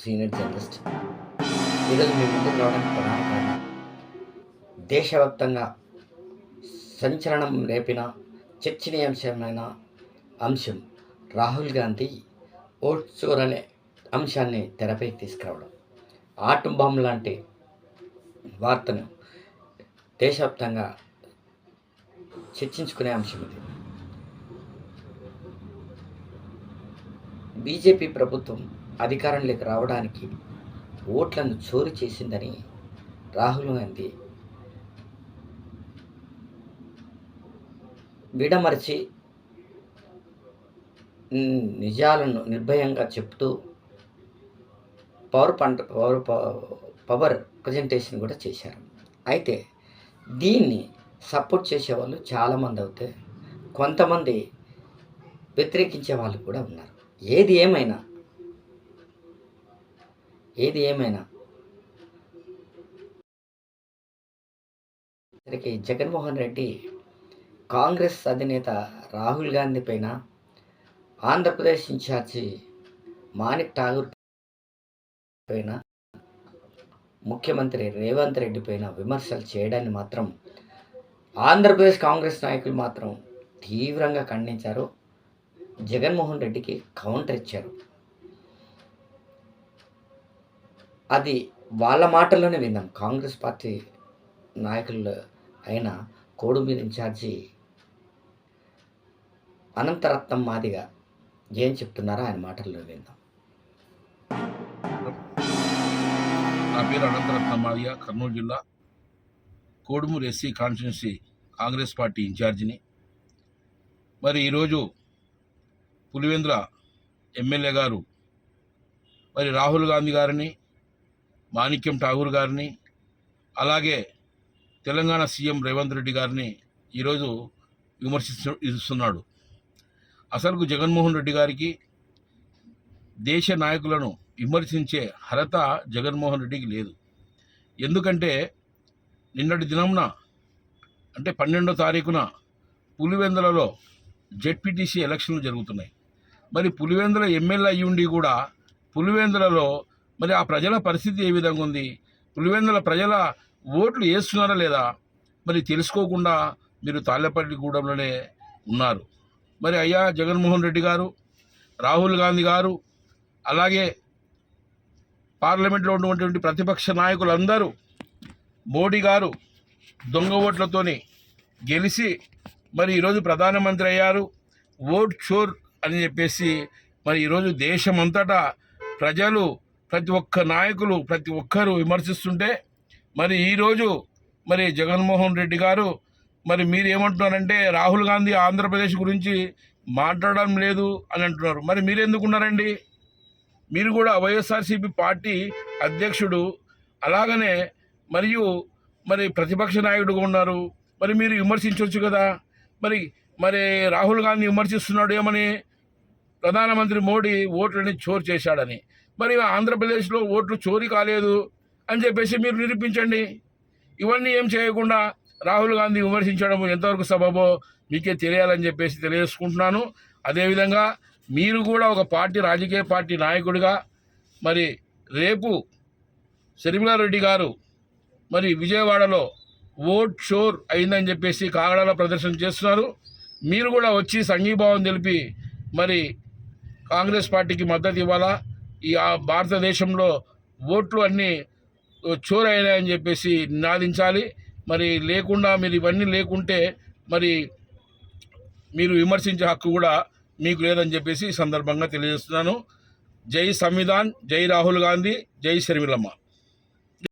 Senior journalist. ఈరోజు మీ ముందుకు రావడానికి ప్రధాన కారణం దేశవ్యాప్తంగా సంచలనం రేపిన చర్చనీయాంశమైన అంశం రాహుల్ గాంధీ ఓట్ చోర్ అనే అంశాన్ని తెరపైకి తీసుకురావడం. ఆటం బాంబు లాంటి వార్తను దేశవ్యాప్తంగా చర్చించుకునే అంశం ఇది. బీజేపీ ప్రభుత్వం అధికారంలోకి రావడానికి ఓట్లను చోరీ చేసిందని రాహుల్ గాంధీ విడమర్చి నిజాలను నిర్భయంగా చెప్తూ పవర్ పంట పవర్ పవర్ ప్రజెంటేషన్ కూడా చేశారు. అయితే దీన్ని సపోర్ట్ చేసేవాళ్ళు చాలామంది అవుతే కొంతమంది వ్యతిరేకించే వాళ్ళు కూడా ఉన్నారు. ఏది ఏమైనా. ఏది ఏమైనా. సరికి జగన్మోహన్ రెడ్డి కాంగ్రెస్ అధినేత రాహుల్ గాంధీ పైన ఆంధ్రప్రదేశ్ ఇన్ఛార్జి మాణిక్ ఠాగూర్ పైన ముఖ్యమంత్రి రేవంత్ రెడ్డి పైన విమర్శలు చేయడాన్ని మాత్రం ఆంధ్రప్రదేశ్ కాంగ్రెస్ నాయకులు మాత్రం తీవ్రంగా ఖండించారు. జగన్మోహన్ రెడ్డికి కౌంటర్ ఇచ్చారు. అది వాళ్ళ మాటల్లోనే విన్నాం. కాంగ్రెస్ పార్టీ నాయకులు అయిన కోడుమీద ఇన్ఛార్జి అనంతరత్నం మాదిగా ఏం చెప్తున్నారో ఆయన మాటల్లో విందాం నా పేరు అనంతరత్నం మాదియ కర్నూలు జిల్లా Kodumur SC constituency Congress party ఇన్ఛార్జిని. మరి ఈరోజు పులివెందుల ఎమ్మెల్యే గారు మరి రాహుల్ గాంధీ గారిని మాణిక్యం ఠాగూర్ గారిని అలాగే తెలంగాణ సీఎం రేవంత్ రెడ్డి గారిని ఈరోజు విమర్శిస్తు ఇస్తున్నాడు అసలుకు జగన్మోహన్ రెడ్డి గారికి దేశ నాయకులను విమర్శించే అర్హత జగన్మోహన్ రెడ్డికి లేదు. ఎందుకంటే నిన్నటి దినంన అంటే పన్నెండో తారీఖున పులివెందులలో జెడ్పీటీసీ ఎలక్షన్లు జరుగుతున్నాయి. మరి పులివెందుల ఎమ్మెల్యే అయ్యుండి ఉండి కూడా పులివెందులలో మరి ఆ ప్రజల పరిస్థితి ఏ విధంగా ఉంది? పులివెందుల ప్రజల ఓట్లు వేస్తున్నారా లేదా? మరి తెలుసుకోకుండా మీరు తాళ్ళపల్లిగూడెంలోనే ఉన్నారు. మరి అయ్యా జగన్మోహన్ రెడ్డి గారు రాహుల్ గాంధీ గారు అలాగే పార్లమెంట్లో ఉన్నటువంటి ప్రతిపక్ష నాయకులందరూ మోడీ గారు దొంగ ఓట్లతోని గెలిచి మరి ఈరోజు ప్రధానమంత్రి అయ్యారు. ఓట్ షోర్ అని చెప్పేసి మరి ఈరోజు దేశమంతటా ప్రజలు ప్రతి ఒక్క నాయకులు ప్రతి ఒక్కరూ విమర్శిస్తుంటే మరి ఈరోజు మరి జగన్మోహన్ రెడ్డి గారు మరి మీరు ఏమంటున్నారంటే రాహుల్ గాంధీ ఆంధ్రప్రదేశ్ గురించి మాట్లాడడం లేదు అని అంటున్నారు. మరి మీరెందుకున్నారండి? మీరు కూడా వైఎస్ఆర్సీపీ పార్టీ అధ్యక్షుడు అలాగనే మరియు మరి ప్రతిపక్ష నాయకుడుగా ఉన్నారు. మరి మీరు విమర్శించవచ్చు కదా? మరి మరి రాహుల్ గాంధీ విమర్శిస్తున్నాడు ఏమని ప్రధానమంత్రి మోడీ ఓట్లని చోరు చేశాడని. మరి ఆంధ్రప్రదేశ్లో ఓట్లు చోరీ కాలేదు అని చెప్పేసి మీరు నిరూపించండి. ఇవన్నీ ఏం చేయకుండా రాహుల్ గాంధీ విమర్శించడం ఎంతవరకు సబబో మీకే తెలియాలని చెప్పేసి తెలియజేసుకుంటున్నాను. అదేవిధంగా మీరు కూడా ఒక పార్టీ రాజకీయ పార్టీ నాయకుడిగా మరి రేపు శర్మిలారెడ్డి గారు మరి విజయవాడలో ఓట్ షోర్ అయిందని చెప్పేసి కాగడాల ప్రదర్శన చేస్తున్నారు. మీరు కూడా వచ్చి సంఘీభావం తెలిపి మరి కాంగ్రెస్ పార్టీకి మద్దతు ఇవ్వాలా? ఈ భారతదేశంలో ఓట్లు అన్నీ చోరైనాయని చెప్పేసి నినాదించాలి. మరి లేకుండా మీరు ఇవన్నీ లేకుంటే మరి మీరు విమర్శించే హక్కు కూడా మీకు లేదని చెప్పేసి ఈ సందర్భంగా తెలియజేస్తున్నాను. జై సంవిధాన్ జై రాహుల్ గాంధీ జై శర్మిలమ్మ.